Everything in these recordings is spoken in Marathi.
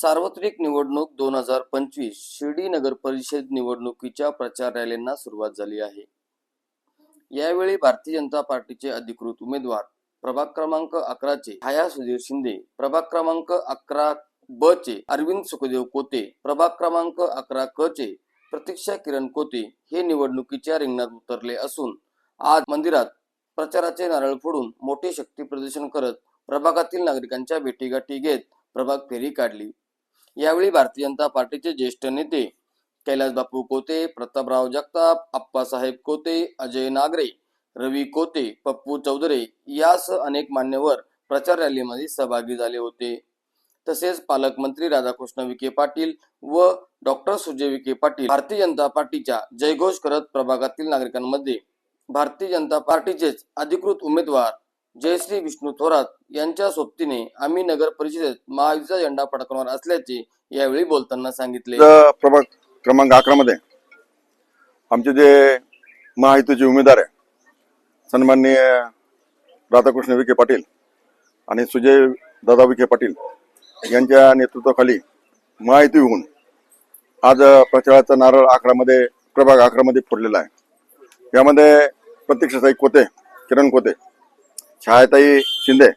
सार्वत्रिक निवडणूक दोन हजार पंचवीस शिर्डी नगर परिषद निवडणुकीच्या प्रचार रॅलींना सुरुवात झाली आहे. यावेळी भारतीय जनता पार्टीचे अधिकृत उमेदवार प्रभाग क्रमांक अकराचे छाया सुधीर शिंदे प्रभाग क्रमांक अकरा ब चे अरविंद सुखदेव कोते प्रभाग क्रमांक अकरा क चे प्रतीक्षा किरण कोते हे निवडणुकीच्या रिंगणात उतरले असून आज मंदिरात प्रचाराचे नारळ फोडून मोठे शक्ती प्रदर्शन करत प्रभागातील नागरिकांच्या भेटीगाठी घेत प्रभाग फेरी काढली. यावेळी भारतीय जनता पार्टीचे ज्येष्ठ नेते कैलास बापू कोते प्रतापराव जगताप आप्पासाहेब कोते अजय नागरे रवी कोते पप्पू चौधरी यासह अनेक मान्यवर प्रचार रॅलीमध्ये सहभागी झाले होते. तसेच पालकमंत्री राधाकृष्ण विखे पाटील व डॉक्टर सुजय विखे पाटील भारतीय जनता पार्टीच्या जयघोष करत प्रभागातील नागरिकांमध्ये भारतीय जनता पार्टीचेच अधिकृत उमेदवार जयश्री विष्णू थोरात यांच्या सोबतीने आम्ही नगर परिषदेत महायुतीचा झेंडा फडकवणार असल्याचे यावेळी बोलताना सांगितले. प्रभाग क्रमांक अकरा मध्ये आमचे जे महायुतीचे उमेदवार आहे सन्माननीय राधाकृष्ण विखे पाटील आणि सुजय दादा विखे पाटील यांच्या नेतृत्वाखाली महायुती होऊन आज प्रचाराचा नारळ अकरामध्ये प्रभाग अकरामध्ये फोडलेला आहे. यामध्ये प्रत्यक्षताई कोते किरण कोते छायाताई शिंदे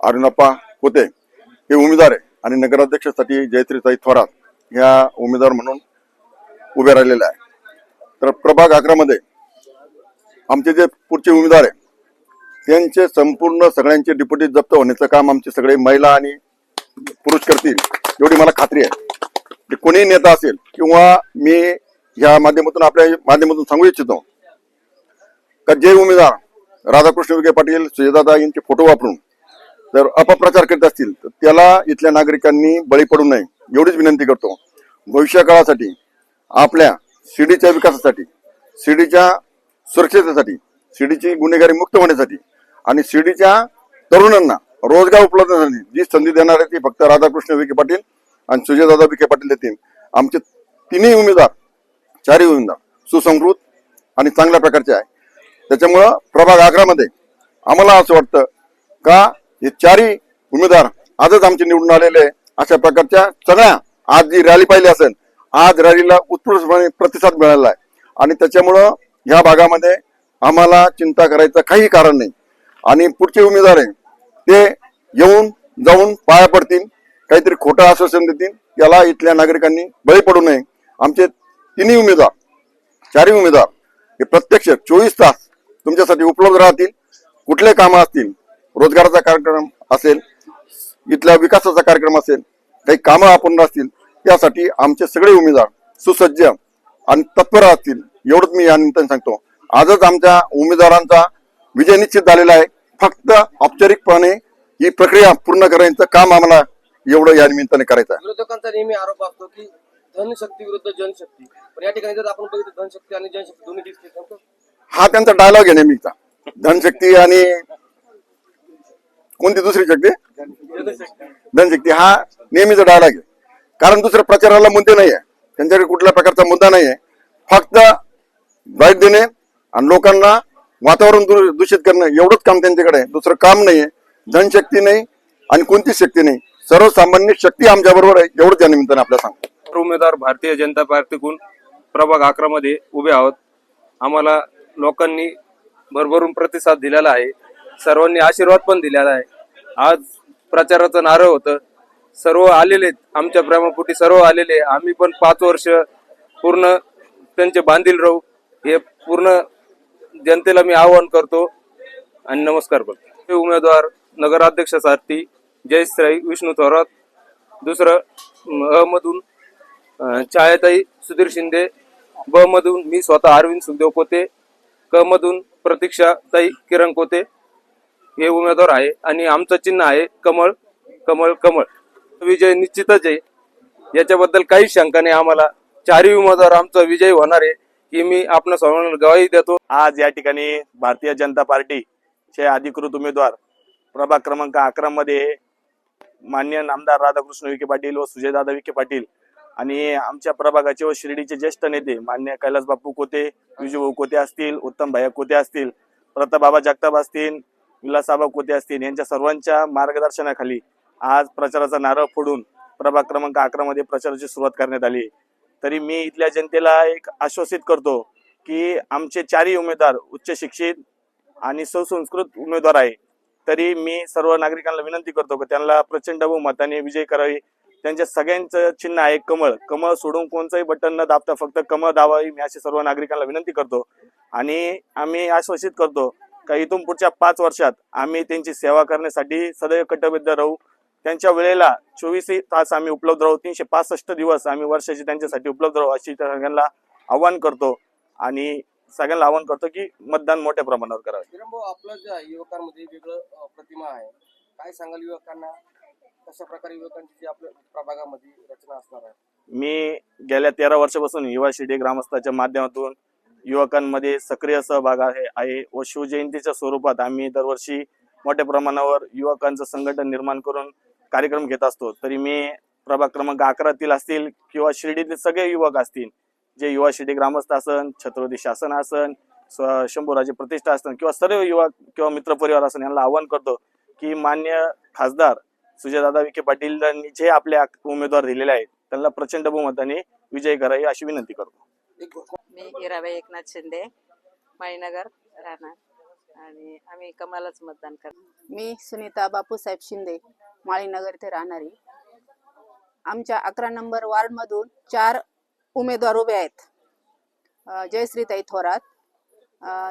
अरुणप्पा कोते हे उमेदवार आहे. आणि नगराध्यक्षासाठी जयत्रीताई थोरात ह्या उमेदवार म्हणून उभे राहिलेले आहे. तर प्रभाग अकरामध्ये आमचे जे पुढचे उमेदवार आहे त्यांचे संपूर्ण सगळ्यांचे डिप्युटी जप्त होण्याचं काम आमचे सगळे महिला आणि पुरुष करतील एवढी मला खात्री आहे. की कोणी नेता असेल किंवा मी ह्या माध्यमातून आपल्या माध्यमातून सांगू इच्छितो का जे उमेदवार राधाकृष्ण विखे पाटील सुजयदादा यांचे फोटो वापरून जर अपप्रचार करीत असतील तर त्याला इथल्या नागरिकांनी बळी पडू नये. एवढीच विनंती करतो. भविष्य काळासाठी आपल्या शिर्डीच्या विकासासाठी शिर्डीच्या सुरक्षिततेसाठी शिर्डीची गुन्हेगारी मुक्त होण्यासाठी आणि शिर्डीच्या तरुणांना रोजगार उपलब्ध होण्यासाठी जी संधी देणार आहे ती फक्त राधाकृष्ण विखे पाटील आणि सुजयदादा विखे पाटील देतील. आमचे तिन्ही उमेदवार चारही उमेदवार सुसंस्कृत आणि चांगल्या प्रकारचे आहे त्याच्यामुळं प्रभाग अकरामध्ये आम्हाला असं वाटतं का हे चारही उमेदवार आजच आमचे निवडून आलेले आहे. अशा प्रकारच्या सगळ्या आज जी रॅली पाहिली असेल आज रॅलीला उत्कृष्टपणे प्रतिसाद मिळाला आहे. आणि त्याच्यामुळं ह्या भागामध्ये आम्हाला चिंता करायचं काही कारण नाही. आणि पुढचे उमेदवार आहे ते येऊन जाऊन पाया पडतील काहीतरी खोटं आश्वासन देतील त्याला इथल्या नागरिकांनी बळी पडू नये. आमचे तिन्ही उमेदवार चारही उमेदवार हे प्रत्यक्ष चोवीस तास तुमच्यासाठी उपलब्ध राहतील कुठले कामं असतील रोजगाराचा कार्यक्रम असेल इथल्या विकासाचा कार्यक्रम असेल काही कामं आपण असतील त्यासाठी आमचे सगळे उमेदवार सुसज्ज आणि तत्पर असतील एवढंच मी या निमित्ताने सांगतो. आजच आमच्या उमेदवारांचा विजय निश्चित झालेला आहे. फक्त औपचारिकपणे ही प्रक्रिया पूर्ण करायचं काम आम्हाला एवढं या निमित्ताने करायचं आहे. विरोधकांचा नेहमी आरोप असतो की धनशक्ती विरुद्ध जनशक्ती. पण या ठिकाणी जर आपण बघितलं धनशक्ती आणि जनशक्ती दोन्ही दिसते हा त्यांचा डायलॉग आहे नेहमीचा. धनशक्ती आणि कोणती दुसरी शक्ती? धनशक्ती. हा नेहमीचा डायलॉग आहे. कारण दुसऱ्या प्रचाराला मुद्दे नाही आहे त्यांच्याकडे कुठल्या प्रकारचा मुद्दा नाही आहे फक्त बाईट देणे आणि लोकांना वातावरण दूषित करणं एवढंच काम त्यांच्याकडे आहे. दुसरं काम नाही आहे धनशक्ती नाही आणि कोणतीच शक्ती नाही. सर्वसामान्य शक्ती आमच्या बरोबर आहे एवढंच या निमित्ताने आपल्याला सांगतो. उमेदवार भारतीय जनता पार्टीकडून प्रभाग अकरा मध्ये उभे आहोत. आम्हाला लोकांनी भरभरून प्रतिसाद दिलेला आहे. सर्वांनी आशीर्वाद पण दिलेला आहे. आज प्रचाराचं नारळ होतं. सर्व आलेले आमच्या प्रेमापोटी सर्व आलेले आम्ही पण पाच वर्ष पूर्ण त्यांचे बांधील राहू. हे पूर्ण जनतेला मी आवाहन करतो आणि नमस्कार करतो. हे उमेदवार नगराध्यक्षासाठी जयश्री विष्णू थोरात. दुसरं अहमधून छायाताई सुधीर शिंदे. ब मधून मी स्वतः अरविंद सुखदेव पोते. क मधून प्रतीक्षा ताई किरण कोते हे उमेदवार आहे आणि आमचं चिन्ह आहे कमळ कमळ कमळ. विजय निश्चितच आहे. याच्याबद्दल काहीच शंका नाही. आम्हाला चारही उमेदवार आमचा विजय होणार आहे की मी आपण सर्वांना गवाही देतो. आज या ठिकाणी भारतीय जनता पार्टीचे अधिकृत उमेदवार प्रभाग क्रमांक अकरा मध्ये मान्य नामदार राधाकृष्ण विखे पाटील व सुजयदादा विखे पाटील आणि आमच्या प्रभागाचे व शिर्डीचे ज्येष्ठ नेते मान्य कैलास बापू कोते विजू कोते असतील उत्तम भाया कोते असतील प्रताबाबा जगताप असतील विलासाबा कोते असतील यांच्या सर्वांच्या मार्गदर्शनाखाली आज प्रचाराचा नारळ फोडून प्रभाग क्रमांक अकरा मध्ये प्रचाराची सुरुवात करण्यात आली. तरी मी इथल्या जनतेला एक आश्वासित करतो की आमचे चारही उमेदवार उच्च शिक्षित आणि सुसंस्कृत उमेदवार आहे. तरी मी सर्व नागरिकांना विनंती करतो की त्यांना प्रचंड बहुमताने विजय करावी त्यांच्या सगळ्यांचं चिन्ह आहे कमळ. कमळ सोडून कोणचंही बटन न दाबता फक्त कमळ दाबावी मी अशी सर्व नागरिकांना विनंती करतो. आणि आम्ही आश्वासित करतो का इथून पुढच्या पाच वर्षात आम्ही त्यांची सेवा करण्यासाठी सदैव कटबद्ध राहू. त्यांच्या वेळेला चोवीस तास आम्ही उपलब्ध राहू. तीनशे पासष्ट दिवस आम्ही वर्षाचे त्यांच्यासाठी उपलब्ध राहू अशी सगळ्यांना आव्हान करतो. आणि सगळ्यांना आव्हान करतो की मतदान मोठ्या प्रमाणावर करावं. आपलं युवकांमध्ये वेगळं प्रतिमा आहे काय सांगाल युवकांना? कशा प्रकारे युवकांची जी आपल्या प्रभागामध्ये रचना असणार आहे? मी गेल्या तेरा वर्षापासून युवा शिर्डी ग्रामस्थाच्या माध्यमातून युवकांमध्ये सक्रिय सहभाग आहे आहे व शिवजयंतीच्या स्वरूपात आम्ही दरवर्षी मोठ्या प्रमाणावर युवकांचं संघटन निर्माण करून कार्यक्रम घेत असतो. तरी मी प्रभाग क्रमांक अकरातील असतील किंवा शिर्डीतील सगळे युवक असतील जे युवा शिर्डी ग्रामस्थ असन छत्रपती शासन असन शंभूराजे प्रतिष्ठा असन किंवा सर्व युवक किंवा मित्रपरिवार असन यांना आवाहन करतो की मान्य खासदार सुजयदादा विखे पाटील यांनी जे आपले उमेदवार दिलेले आहेत त्यांना प्रचंड बहुमताने विजय करावी अशी विनंती करतो. मी हिराबाई एकनाथ शिंदे माळीनगर राहणार. आणि आम्ही कमळालाच मतदान करणार. मी सुनीता बापूसाहेब शिंदे माळीनगर इथे राहणारी. आमच्या अकरा नंबर वार्डमधून चार उमेदवार उभे आहेत. जयश्रीताई थोरात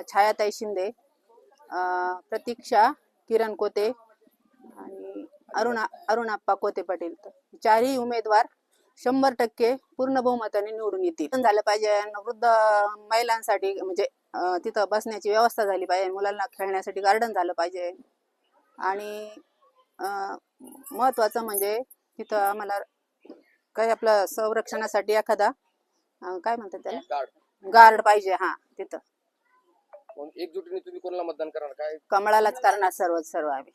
छायाताई शिंदे अं, प्रतीक्षा किरण कोते आणि अरुणा अरुणाप्पा कोते पाटील. चारही उमेदवार शंभर टक्के पूर्ण बहुमताने निवडून येतील. झालं पाहिजे. वृद्ध महिलांसाठी म्हणजे तिथं बसण्याची व्यवस्था झाली पाहिजे. मुलांना खेळण्यासाठी गार्डन झालं पाहिजे. आणि महत्वाचं म्हणजे तिथं आम्हाला काही आपलं संरक्षणासाठी एखादा काय म्हणतात त्याला? गार्ड गार्ड पाहिजे हा तिथं. एकजुटीने तुम्ही कोणाला मतदान करणार? काय? कमळालाच करणार सर्व सर्व आम्ही.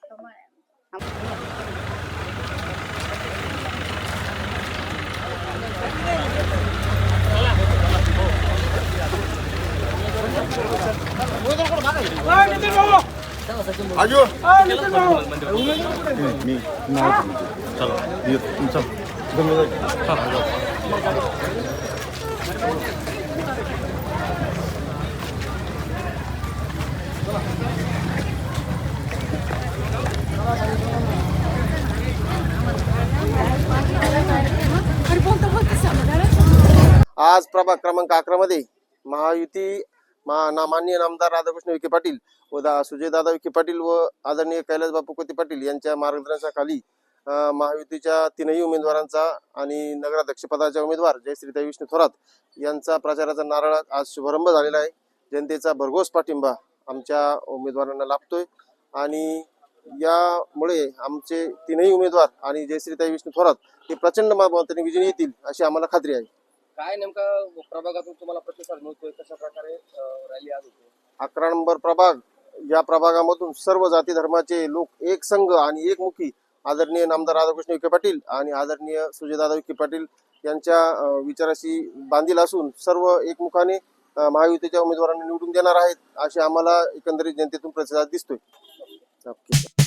आजो मी नाव चलो ये तुमचं प्रभाग क्रमांक अकरा मध्ये महायुती मा ना माननीय नामदार राधाकृष्ण विखे पाटील व दा सुजयदादा विखे पाटील व आदरणीय कैलास बापू कोते पाटील यांच्या मार्गदर्शनाखाली महायुतीच्या तीनही उमेदवारांचा आणि नगराध्यक्षपदाच्या उमेदवार जयश्रीताई विष्णू थोरात यांचा प्रचाराचा नारळ आज शुभारंभ झालेला आहे. जनतेचा भरघोस पाठिंबा आमच्या उमेदवारांना लाभतोय आणि यामुळे आमचे तीनही उमेदवार आणि जयश्रीताई विष्णू थोरात हे प्रचंड मताने विजयी येतील अशी आम्हाला खात्री आहे. काय नेमका प्रभागातून तुम्हाला प्रतिसाद मिळतोय? कशा प्रकारे रॅली आज होते? अकरा नंबर प्रभाग या प्रभागामधून सर्व जाती धर्माचे लोक एक संघ आणि एकमुखी आदरणीय नामदार राधाकृष्ण विखे पाटील आणि आदरणीय सुजयदादा विखे पाटील यांच्या विचाराशी बांधील असून सर्व एकमुखाने महायुतीच्या उमेदवारांना निवडून देणार आहेत असे आम्हाला एकंदरीत जनतेतून प्रतिसाद दिसतोय. ओके.